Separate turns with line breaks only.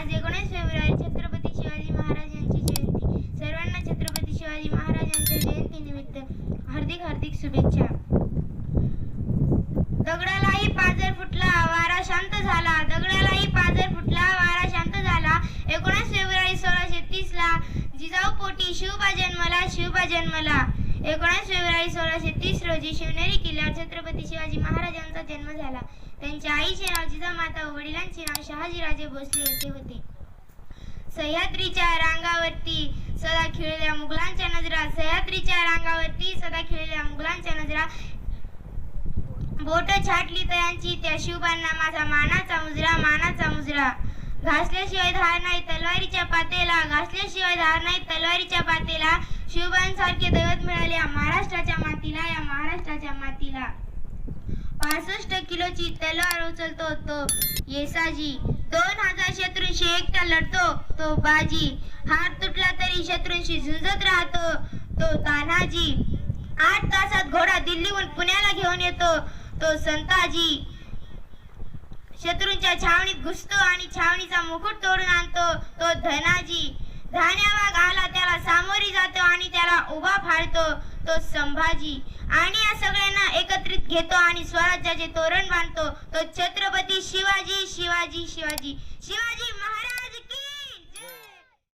आज एकोणीस फेब्रुवारी छत्रपती शिवाजी महाराज यांची जयंती. सर्वांना छत्रपती शिवाजी महाराजांच्या जयंतीनिमित्त हार्दिक हार्दिक शुभेच्छा. दगडालाही पाजर फुटला वारा शांत झाला. दगडालाही पाजर फुटला वारा शांत झाला. एकोणीस फेब्रुवारी सोळाशे तीस ला जिजाऊ पोटी शिवबा जन्मला शिवबा जन्मला. एकोणीस फेब्रुवारी सोळाशे तीस रोजी शिवनेरी किल्ल्यावर छत्रपती शिवाजी महाराजांचा जन्म झाला. त्यांच्या आईचे नाव जिजामाता व वडिलांचे नाव शहाजीराजे भोसले असे होते. सह्याद्रीच्या रांगावरती सदा खेळलेल्या मुघलांच्या नजरा सह्याद्रीच्या रांगावरती सदा खिळलेल्या मुघलांच्या नजरा. बोट छाटली तयांची त्या शिवबांना माझा मानाचा मुजरा मानाचा मुजरा. घासल्याशिवाय धार नाही तलवारीच्या पातेला घासल्याशिवाय धार नाही तलवारीच्या पातेला. शिवबांसारखे दैवत मिळाले या महाराष्ट्राच्या मातीला या महाराष्ट्राच्या मातीला. सहासष्ट किलोची तलवार उचलतो तो. येसाजी दोन हजार शत्रूंशी एकटा लढतो तो बाजी. हात तुटला तरी शत्रूंशी झुंजत राहतो तो तान्हाजी. आठ तासात घोडा दिल्लीहून पुण्याला घेऊन येतो तो संताजी. शत्रूंच्या छावणीत घुसतो आणि छावणीचा मुकुट तोडून आणतो तो धनाजी. धान्यावाग आला त्याला सामोरी जातो आणि त्याला उभा फाडतो तो संभाजी. आणि या सगळ्यांना एकत्र घेतो आणि स्वराज्याचे तोरण बांधतो. तो छत्रपती शिवाजी शिवाजी शिवाजी.